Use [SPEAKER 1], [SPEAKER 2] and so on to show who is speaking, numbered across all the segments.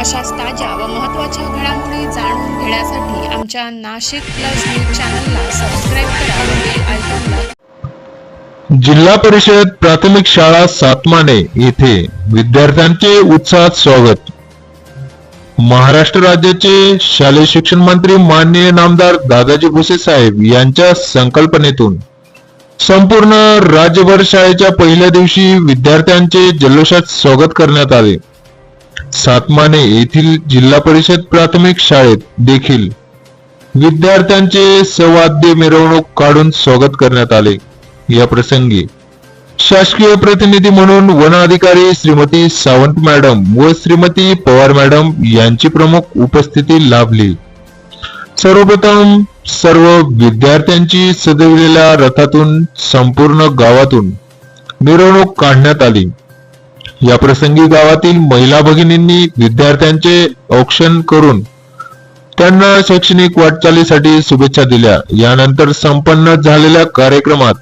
[SPEAKER 1] अशाच ताज्या व महत्त्वाच्या घडामोडी जाणून घेण्यासाठी आमच्या नाशिक प्लस न्यूज चॅनलला सबस्क्राईब करा व बेल आयकॉनला
[SPEAKER 2] जिल्हा परिषद प्राथमिक शाळा सातमाने येथे विद्यार्थ्यांचे उत्साहात स्वागत. महाराष्ट्र राज्याचे शालेय शिक्षण मंत्री माननीय नामदार दादाजी भुसे साहेब यांच्या संकल्पनेतून संपूर्ण राज्यभर शाळेच्या पहिल्या दिवशी विद्यार्थ्यांचे जल्लोषात स्वागत करण्यात आले. सातमाने येथील जिल्हा परिषद प्राथमिक शाळेत देखील विद्यार्थ्यांचे सवाद्य मिरवणूक काढून स्वागत करण्यात आले. या प्रसंगी शासकीय प्रतिनिधी म्हणून वन अधिकारी श्रीमती सावंत मॅडम व श्रीमती पवार मॅडम यांची प्रमुख उपस्थिती लाभली. सर्वप्रथम सर्व विद्यार्थ्यांची सजविलेल्या रथातून संपूर्ण गावातून मिरवणूक काढण्यात आली. या प्रसंगी गावातील महिला भगिनींनी विद्यार्थ्यांचे औक्षण करून त्यांना शैक्षणिक वाटचालीसाठी शुभेच्छा दिल्या. यानंतर संपन्न झालेल्या कार्यक्रमात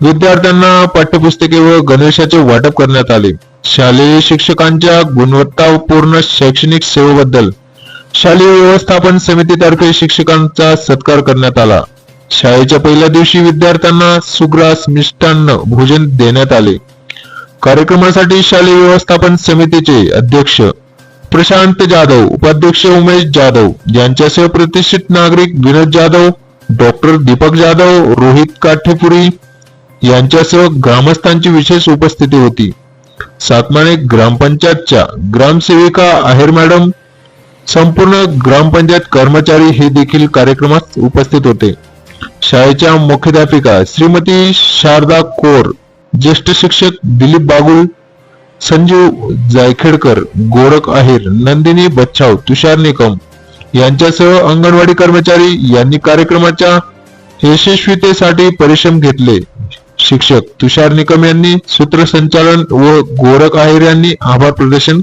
[SPEAKER 2] विद्यार्थ्यांना पाठ्यपुस्तके व गणेशाचे वाटप करण्यात आले. शालेय शिक्षकांच्या गुणवत्तापूर्ण शैक्षणिक सेवेबद्दल शालेय व्यवस्थापन समितीतर्फे शिक्षकांचा सत्कार करण्यात आला. शाळेच्या पहिल्या दिवशी विद्यार्थ्यांना सुग्रास मिष्टान्न भोजन देण्यात आले. कार्यक्रमासाठी शालेय व्यवस्थापन समितीचे अध्यक्ष प्रशांत जाधव उपाध्यक्ष उमेश जाधव यांच्यासह प्रतिष्ठित नागरिक विनोद जाधव डॉक्टर दीपक जाधव रोहित काठेपुरी यांच्यासह ग्रामस्थांची विशेष उपस्थिती होती. सातमाने ग्रामपंचायतच्या ग्रामसेविका आहेर मॅडम संपूर्ण ग्रामपंचायत कर्मचारी हे देखील कार्यक्रमात उपस्थित होते. शाळेच्या मुख्याध्यापिका श्रीमती शारदा कोर ज्येष्ठ शिक्षक दिलीप बागुल संजीव जायखेडकर गोरख आहेर नंदिनी बच्छाव तुषार निकम यांच्यासह अंगणवाडी कर्मचारी यांनी कार्यक्रमाच्या यशस्वीतेसाठी परिश्रम घेतले. शिक्षक तुषार निकम यांनी सूत्रसंचालन व गोरख आहेर यांनी आभार प्रदर्शन